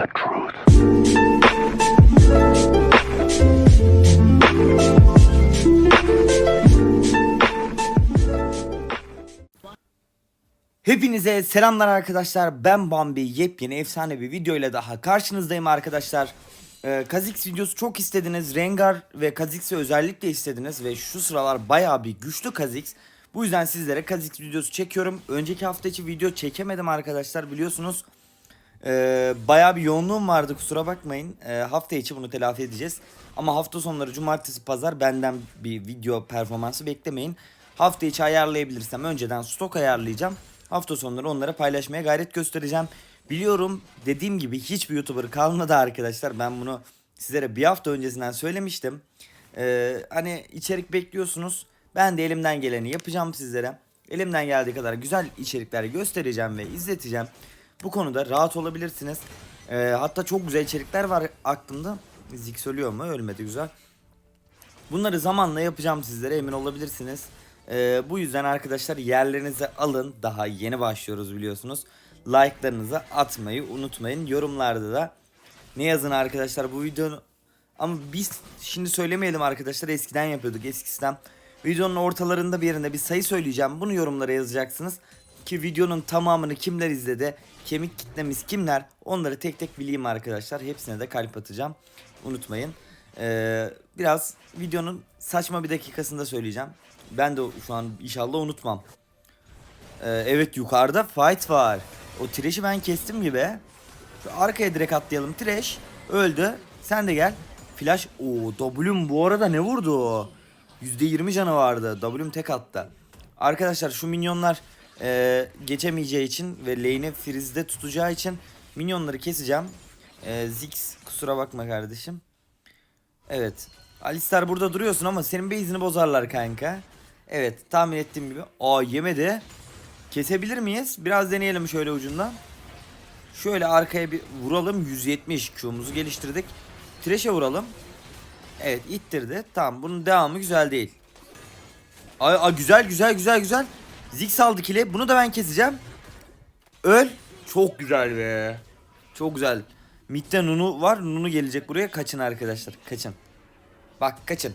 the truth. Hepinize selamlar arkadaşlar. Ben Bambi. Yepyeni efsane bir video ile daha karşınızdayım arkadaşlar. Ee, Kha'Zix videosu çok istediniz. Rengar ve Kha'Zix'i özellikle istediniz ve şu sıralar bayağı bir güçlü Kha'Zix. Bu yüzden sizlere Kha'Zix videosu çekiyorum. Önceki hafta içi video çekemedim arkadaşlar biliyorsunuz. Ee, bayağı bir yoğunluğum vardı kusura bakmayın. Ee, hafta içi bunu telafi edeceğiz. Ama hafta sonları cumartesi pazar benden bir video performansı beklemeyin. Hafta içi ayarlayabilirsem önceden stok ayarlayacağım. Hafta sonları onları paylaşmaya gayret göstereceğim. Biliyorum dediğim gibi hiçbir YouTuber kalmadı arkadaşlar. Ben bunu sizlere bir hafta öncesinden söylemiştim. Ee, hani içerik bekliyorsunuz. Ben de elimden geleni yapacağım sizlere. Elimden geldiği kadar güzel içerikler göstereceğim ve izleteceğim. Bu konuda rahat olabilirsiniz. Ee, hatta çok güzel içerikler var aklımda. Zik söylüyor mu? Ölmedi güzel. Bunları zamanla yapacağım sizlere emin olabilirsiniz. Ee, bu yüzden arkadaşlar yerlerinize alın. Daha yeni başlıyoruz biliyorsunuz. Like'larınızı atmayı unutmayın. Yorumlarda da ne yazın arkadaşlar bu videonun ama biz şimdi söylemeyelim arkadaşlar eskiden yapıyorduk eski sistem. Videonun ortalarında bir yerinde bir sayı söyleyeceğim. Bunu yorumlara yazacaksınız. Ki videonun tamamını kimler izledi, kemik kitlemiz kimler onları tek tek bileyim arkadaşlar. Hepsine de kalp atacağım. Unutmayın. Ee, biraz videonun saçma bir dakikasında söyleyeceğim. Ben de şu an inşallah unutmam. Ee, evet yukarıda fight var. O Thresh'i ben kestim gibi. Şu arkaya direkt atlayalım. Thresh öldü. Sen de gel. Flash. Oo W'm bu arada ne vurdu? %20 canı vardı. W'm tek attı. Arkadaşlar şu minyonlar e, geçemeyeceği için ve lane'i freeze'de tutacağı için minyonları keseceğim. E, Ziggs kusura bakma kardeşim. Evet. Alistar burada duruyorsun ama senin base'ini bozarlar kanka. Evet tahmin ettiğim gibi. Aa yemedi. Kesebilir miyiz? Biraz deneyelim şöyle ucundan. Şöyle arkaya bir vuralım. 170 Q'muzu geliştirdik. Thresh'e vuralım. Evet ittirdi. Tamam bunun devamı güzel değil. Ay, ay güzel güzel güzel güzel. Ziggs aldı kili. Bunu da ben keseceğim. Öl. Çok güzel be. Çok güzel. Mid'de Nunu var. Nunu gelecek buraya. Kaçın arkadaşlar. Kaçın. Bak kaçın.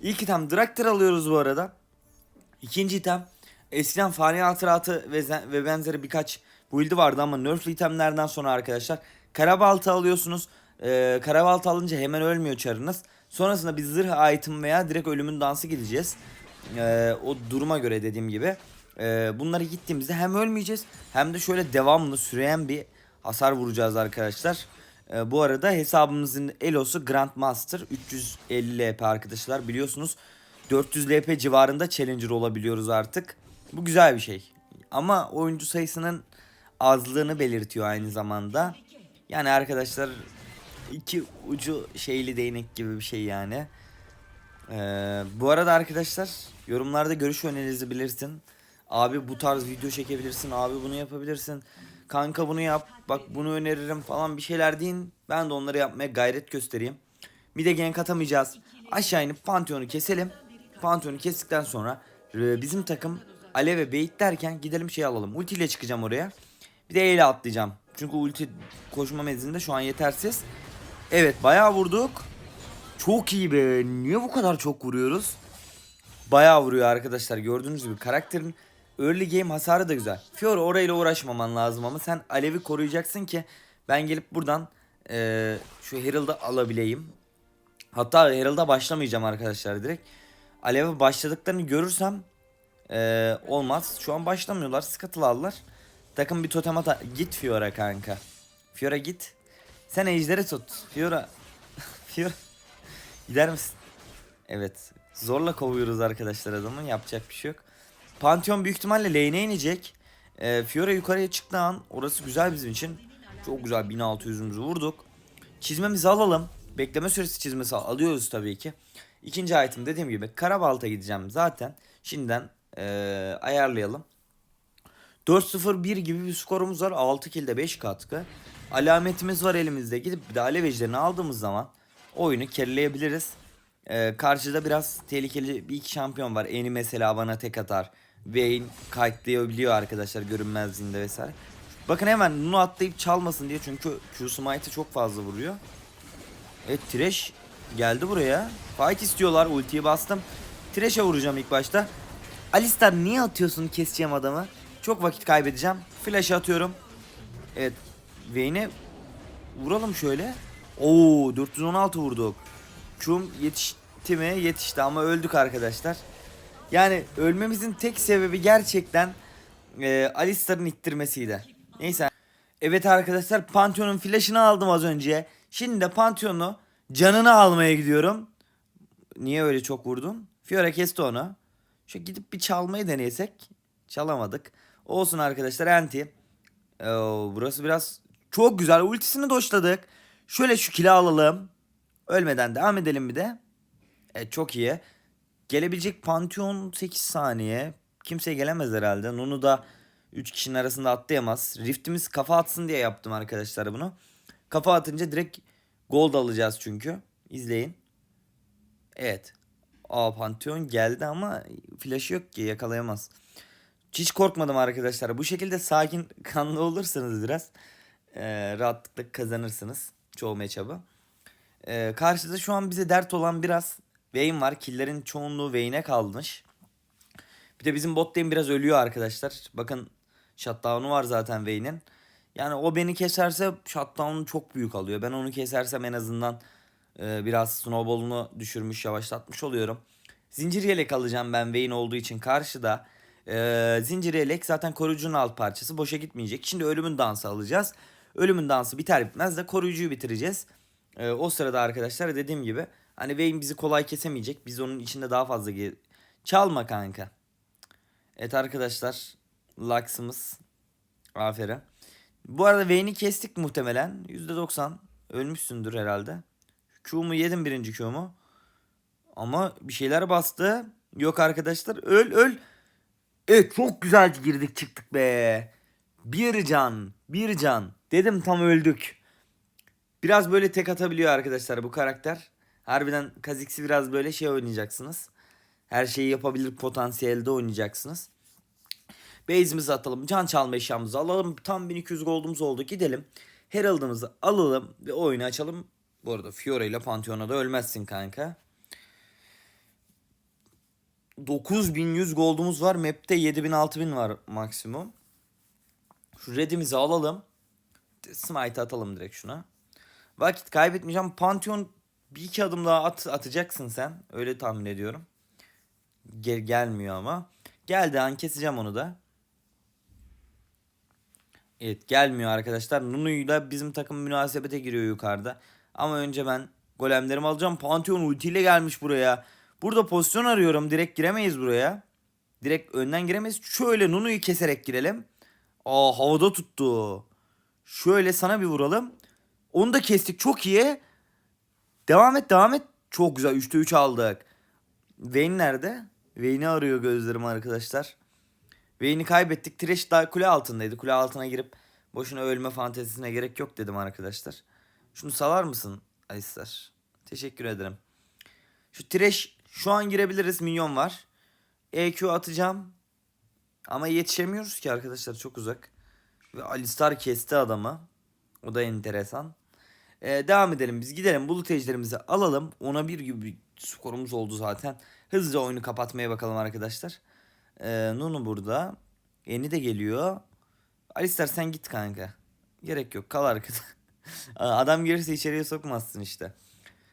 İlk item Draktar alıyoruz bu arada. İkinci item. Eskiden fani hatıratı ve, ve benzeri birkaç build'i vardı ama nerfli itemlerden sonra arkadaşlar karabaltı alıyorsunuz. Ee, karabaltı alınca hemen ölmüyor çarınız. Sonrasında bir zırh item veya direkt ölümün dansı gideceğiz. Ee, o duruma göre dediğim gibi. Ee, bunları gittiğimizde hem ölmeyeceğiz hem de şöyle devamlı süreyen bir hasar vuracağız arkadaşlar. Ee, bu arada hesabımızın elosu Grandmaster 350 LP arkadaşlar biliyorsunuz. 400 LP civarında Challenger olabiliyoruz artık. Bu güzel bir şey. Ama oyuncu sayısının azlığını belirtiyor aynı zamanda. Yani arkadaşlar iki ucu şeyli değnek gibi bir şey yani. Ee, bu arada arkadaşlar yorumlarda görüş önerinizi bilirsin. Abi bu tarz video çekebilirsin. Abi bunu yapabilirsin. Kanka bunu yap. Bak bunu öneririm falan bir şeyler deyin. Ben de onları yapmaya gayret göstereyim. Bir de gank atamayacağız. Aşağı inip Pantheon'u keselim. Pantheon'u kestikten sonra e, bizim takım Ale ve Bait derken gidelim şey alalım. Ulti ile çıkacağım oraya. Bir de E ile atlayacağım. Çünkü ulti koşma menzilinde şu an yetersiz. Evet bayağı vurduk. Çok iyi be. Niye bu kadar çok vuruyoruz? Bayağı vuruyor arkadaşlar. Gördüğünüz gibi karakterin early game hasarı da güzel. Fiora orayla uğraşmaman lazım ama sen Alev'i koruyacaksın ki ben gelip buradan eee, şu Herald'ı alabileyim. Hatta Herald'a başlamayacağım arkadaşlar direkt. Alev'e başladıklarını görürsem eee, olmaz. Şu an başlamıyorlar. Scuttle aldılar. Takım bir totem ata. Git Fiora kanka. Fiora git. Sen ejderi tut. Fiora. Fiora. Gider misin? Evet. Zorla kovuyoruz arkadaşlar adamın. Yapacak bir şey yok. Pantheon büyük ihtimalle lane'e inecek. Ee, Fiora yukarıya çıktığı an orası güzel bizim için. Çok güzel 1600'ümüzü vurduk. Çizmemizi alalım. Bekleme süresi çizmesi al- alıyoruz tabii ki. İkinci item dediğim gibi Karabalt'a gideceğim zaten. Şimdiden ee, ayarlayalım. 4-0-1 gibi bir skorumuz var. 6 kilde 5 katkı. Alametimiz var elimizde. Gidip bir de alev ejderini aldığımız zaman oyunu kerleyebiliriz. Ee, karşıda biraz tehlikeli bir iki şampiyon var. Eni mesela bana tek atar. Vayne kite'layabiliyor arkadaşlar görünmezliğinde vesaire. Bakın hemen Nunu atlayıp çalmasın diye çünkü Q smite'ı çok fazla vuruyor. Evet Thresh geldi buraya. Fight istiyorlar ultiyi bastım. Thresh'e vuracağım ilk başta. Alistar niye atıyorsun keseceğim adamı? Çok vakit kaybedeceğim. Flash atıyorum. Evet. Vayne'e vuralım şöyle. Oo 416 vurduk. Q'm yetişti mi? Yetişti ama öldük arkadaşlar. Yani ölmemizin tek sebebi gerçekten e, Alistar'ın ittirmesiydi. Neyse. Evet arkadaşlar Pantheon'un flash'ını aldım az önce. Şimdi de Pantheon'u canını almaya gidiyorum. Niye öyle çok vurdum? Fiora kesti onu. Şu gidip bir çalmayı denesek. Çalamadık. Olsun arkadaşlar anti. Oo, burası biraz çok güzel. Ultisini doşladık. Şöyle şu kili alalım. Ölmeden devam edelim bir de. Evet çok iyi. Gelebilecek Pantheon 8 saniye. Kimse gelemez herhalde. Nunu da 3 kişinin arasında atlayamaz. Rift'imiz kafa atsın diye yaptım arkadaşlar bunu. Kafa atınca direkt gold alacağız çünkü. İzleyin. Evet. Aa Pantheon geldi ama flash'ı yok ki yakalayamaz. Hiç korkmadım arkadaşlar. Bu şekilde sakin kanlı olursanız biraz eee, rahatlıkla kazanırsınız çoğu matchup'ı. Eee karşıda şu an bize dert olan biraz Vayne var. Killerin çoğunluğu Vayne'e kalmış. Bir de bizim bot lane biraz ölüyor arkadaşlar. Bakın shutdown'u var zaten Vayne'in. Yani o beni keserse shutdown'u çok büyük alıyor. Ben onu kesersem en azından e, biraz snowball'unu düşürmüş yavaşlatmış oluyorum. Zincir yelek alacağım ben Vayne olduğu için karşıda. E, zincir yelek zaten koruyucunun alt parçası boşa gitmeyecek. Şimdi ölümün dansı alacağız. Ölümün dansı biter bitmez de koruyucuyu bitireceğiz. E, o sırada arkadaşlar dediğim gibi hani Vayne bizi kolay kesemeyecek. Biz onun içinde daha fazla ge- çalma kanka. Evet arkadaşlar Lux'ımız aferin. Bu arada Vayne'i kestik muhtemelen. %90 ölmüşsündür herhalde. Q'mu yedim birinci Q'mu. Ama bir şeyler bastı. Yok arkadaşlar öl öl. Evet çok güzel girdik çıktık be. Bir can bir can. Dedim tam öldük. Biraz böyle tek atabiliyor arkadaşlar bu karakter. Harbiden Kha'Zix'i biraz böyle şey oynayacaksınız. Her şeyi yapabilir potansiyelde oynayacaksınız. Base'imizi atalım. Can çalma eşyamızı alalım. Tam 1200 gold'umuz oldu. Gidelim. Herald'ımızı alalım ve oyunu açalım. Bu arada Fiora ile Pantheon'a da ölmezsin kanka. 9100 gold'umuz var. Map'te 7000 6000 var maksimum. Şu red'imizi alalım. Smite atalım direkt şuna. Vakit kaybetmeyeceğim. Pantheon bir iki adım daha at, atacaksın sen. Öyle tahmin ediyorum. Gel, gelmiyor ama. Geldi an keseceğim onu da. Evet gelmiyor arkadaşlar. Nunu'yla bizim takım münasebete giriyor yukarıda. Ama önce ben golemlerimi alacağım. Pantheon ultiyle gelmiş buraya. Burada pozisyon arıyorum. Direkt giremeyiz buraya. Direkt önden giremeyiz. Şöyle Nunu'yu keserek girelim. Aa havada tuttu. Şöyle sana bir vuralım. Onu da kestik. Çok iyi. Devam et devam et. Çok güzel. 3'te 3 aldık. Vayne nerede? Vayne'i arıyor gözlerim arkadaşlar. Vayne'i kaybettik. Thresh daha kule altındaydı. Kule altına girip boşuna ölme fantezisine gerek yok dedim arkadaşlar. Şunu salar mısın Alistar? Teşekkür ederim. Şu Thresh şu an girebiliriz. Minyon var. EQ atacağım. Ama yetişemiyoruz ki arkadaşlar çok uzak. Ve Alistar kesti adamı. O da enteresan. Ee, devam edelim biz gidelim bulut ejderimizi alalım. Ona bir gibi bir skorumuz oldu zaten. Hızlıca oyunu kapatmaya bakalım arkadaşlar. Ee, Nunu burada. Eni de geliyor. Alistar sen git kanka. Gerek yok kal arkada. Adam gelirse içeriye sokmazsın işte.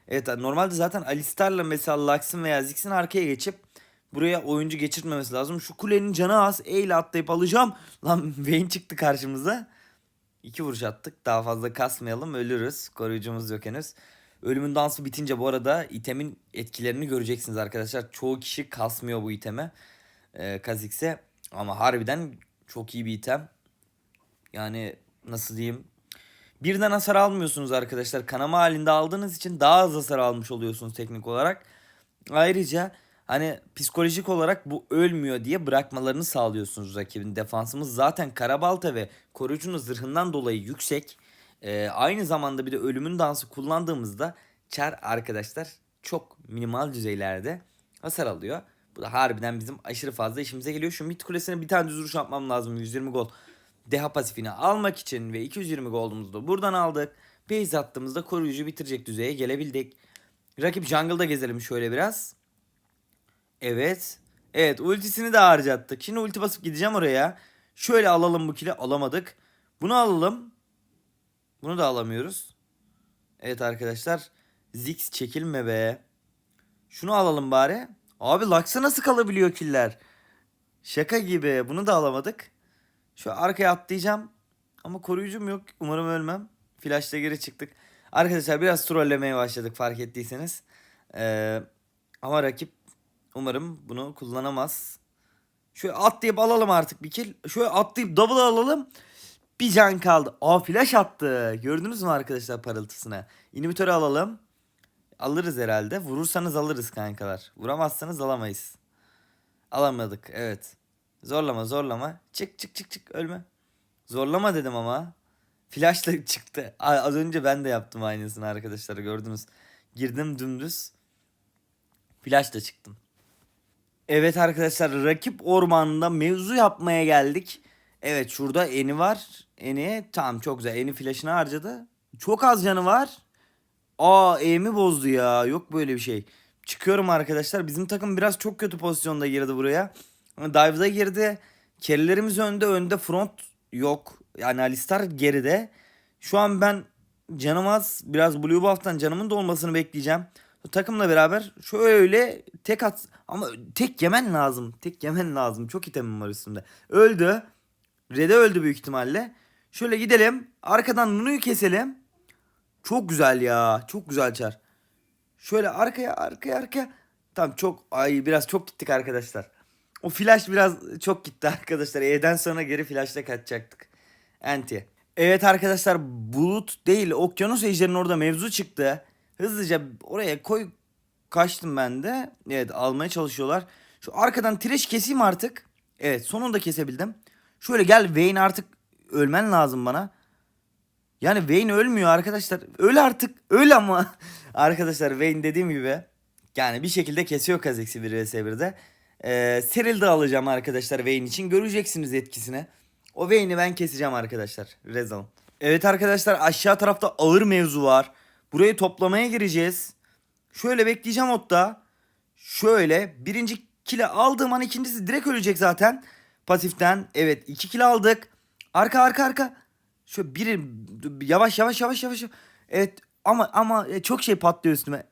Evet normalde zaten Alistar'la mesela Lux'ın veya Ziggs'in arkaya geçip buraya oyuncu geçirtmemesi lazım. Şu kulenin canı az. E atlayıp alacağım. Lan Vayne çıktı karşımıza. İki vuruş attık. Daha fazla kasmayalım. Ölürüz. Koruyucumuz yok henüz. Ölümün dansı bitince bu arada itemin etkilerini göreceksiniz arkadaşlar. Çoğu kişi kasmıyor bu iteme. Ee, Kha'Zix'e. Ama harbiden çok iyi bir item. Yani nasıl diyeyim. Birden hasar almıyorsunuz arkadaşlar. Kanama halinde aldığınız için daha az hasar almış oluyorsunuz teknik olarak. Ayrıca hani psikolojik olarak bu ölmüyor diye bırakmalarını sağlıyorsunuz rakibin. Defansımız zaten karabalta ve koruyucunun zırhından dolayı yüksek. Ee, aynı zamanda bir de ölümün dansı kullandığımızda çar arkadaşlar çok minimal düzeylerde hasar alıyor. Bu da harbiden bizim aşırı fazla işimize geliyor. Şu mid kulesine bir tane düz yapmam lazım. 120 gol. deha pasifini almak için ve 220 gold'umuzu da buradan aldık. Base attığımızda koruyucu bitirecek düzeye gelebildik. Rakip jungle'da gezelim şöyle biraz. Evet. Evet ultisini de harcattık. Şimdi ulti basıp gideceğim oraya. Şöyle alalım bu kili alamadık. Bunu alalım. Bunu da alamıyoruz. Evet arkadaşlar. Ziggs çekilme be. Şunu alalım bari. Abi Lux'a nasıl kalabiliyor killer? Şaka gibi. Bunu da alamadık. Şu arkaya atlayacağım. Ama koruyucum yok. Umarım ölmem. Flash'ta geri çıktık. Arkadaşlar biraz trollemeye başladık fark ettiyseniz. Ee, ama rakip umarım bunu kullanamaz. Şöyle atlayıp alalım artık bir kill. Şöyle atlayıp double alalım. Bir can kaldı. Aa flash attı. Gördünüz mü arkadaşlar parıltısını? İnhibitörü alalım. Alırız herhalde. Vurursanız alırız kankalar. Vuramazsanız alamayız. Alamadık evet. Zorlama zorlama. Çık çık çık çık ölme. Zorlama dedim ama. Flashla çıktı. Az önce ben de yaptım aynısını arkadaşlar gördünüz. Girdim dümdüz. Flashla çıktım. Evet arkadaşlar rakip ormanında mevzu yapmaya geldik. Evet şurada Eni var. Eni tamam çok güzel. Eni flash'ını harcadı. Çok az canı var. Aa aim'i bozdu ya. Yok böyle bir şey. Çıkıyorum arkadaşlar. Bizim takım biraz çok kötü pozisyonda girdi buraya. Dive'da girdi. Kerrylerimiz önde. Önde front yok. Yani Alistar geride. Şu an ben canım az. Biraz Blue Buff'tan canımın dolmasını bekleyeceğim. Takımla beraber şöyle tek at ama tek yemen lazım. Tek yemen lazım. Çok itemim var üstümde. Öldü. Red'e öldü büyük ihtimalle. Şöyle gidelim. Arkadan Nunu'yu keselim. Çok güzel ya. Çok güzel çar. Şöyle arkaya arkaya arkaya. Tamam çok ay biraz çok gittik arkadaşlar. O flash biraz çok gitti arkadaşlar. E'den sonra geri flashla kaçacaktık. Anti. Evet arkadaşlar bulut değil okyanus ejderinin orada mevzu çıktı. Hızlıca oraya koy kaçtım ben de. Evet almaya çalışıyorlar. Şu arkadan tireş keseyim artık. Evet sonunda kesebildim. Şöyle gel Vayne artık ölmen lazım bana. Yani Vayne ölmüyor arkadaşlar. Öl artık. Öl ama. arkadaşlar Vayne dediğim gibi yani bir şekilde kesiyor Kha'Zix'i 1 vs 1'de. Ee, Seril de alacağım arkadaşlar Vayne için. Göreceksiniz etkisini. O Vayne'i ben keseceğim arkadaşlar. Rezalım. Evet arkadaşlar aşağı tarafta ağır mevzu var. Burayı toplamaya gireceğiz. Şöyle bekleyeceğim otta. Şöyle birinci kile aldığım an ikincisi direkt ölecek zaten. Pasiften. Evet iki kile aldık. Arka arka arka. Şöyle biri yavaş yavaş yavaş yavaş. Evet ama ama çok şey patlıyor üstüme.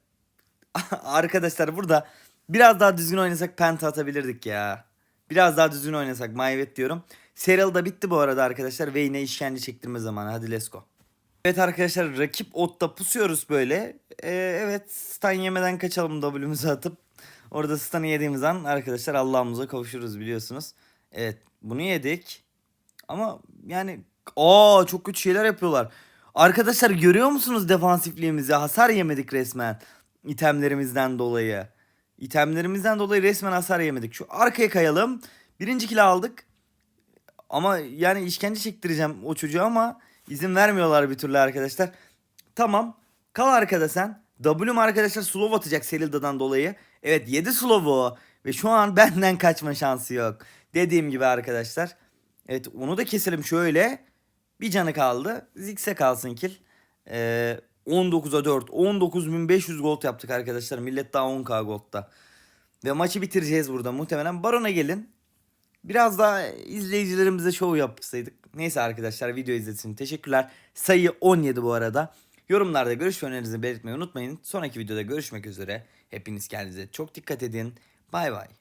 Arkadaşlar burada biraz daha düzgün oynasak penta atabilirdik ya. Biraz daha düzgün oynasak mayvet diyorum. Serial da bitti bu arada arkadaşlar. Ve yine işkence çektirme zamanı. Hadi let's go. Evet arkadaşlar rakip otta pusuyoruz böyle. Ee, evet stun yemeden kaçalım W'muzu atıp. Orada stun'ı yediğimiz an arkadaşlar Allah'ımıza kavuşuruz biliyorsunuz. Evet bunu yedik. Ama yani aa çok kötü şeyler yapıyorlar. Arkadaşlar görüyor musunuz defansifliğimizi? Hasar yemedik resmen. itemlerimizden dolayı. İtemlerimizden dolayı resmen hasar yemedik. Şu arkaya kayalım. Birinci kill aldık. Ama yani işkence çektireceğim o çocuğa ama izin vermiyorlar bir türlü arkadaşlar. Tamam. Kal arkada sen. W'm arkadaşlar slow atacak Selilda'dan dolayı. Evet 7 slow'u. Ve şu an benden kaçma şansı yok. Dediğim gibi arkadaşlar. Evet onu da keselim şöyle. Bir canı kaldı. Ziggs'e kalsın kill. Ee, 19'a 4. 19.500 gold yaptık arkadaşlar. Millet daha 10k gold'da. Ve maçı bitireceğiz burada. Muhtemelen Baron'a gelin. Biraz daha izleyicilerimize show yapsaydık. Neyse arkadaşlar video izlediğiniz teşekkürler. Sayı 17 bu arada. Yorumlarda görüş ve önerinizi belirtmeyi unutmayın. Sonraki videoda görüşmek üzere. Hepiniz kendinize çok dikkat edin. Bay bay.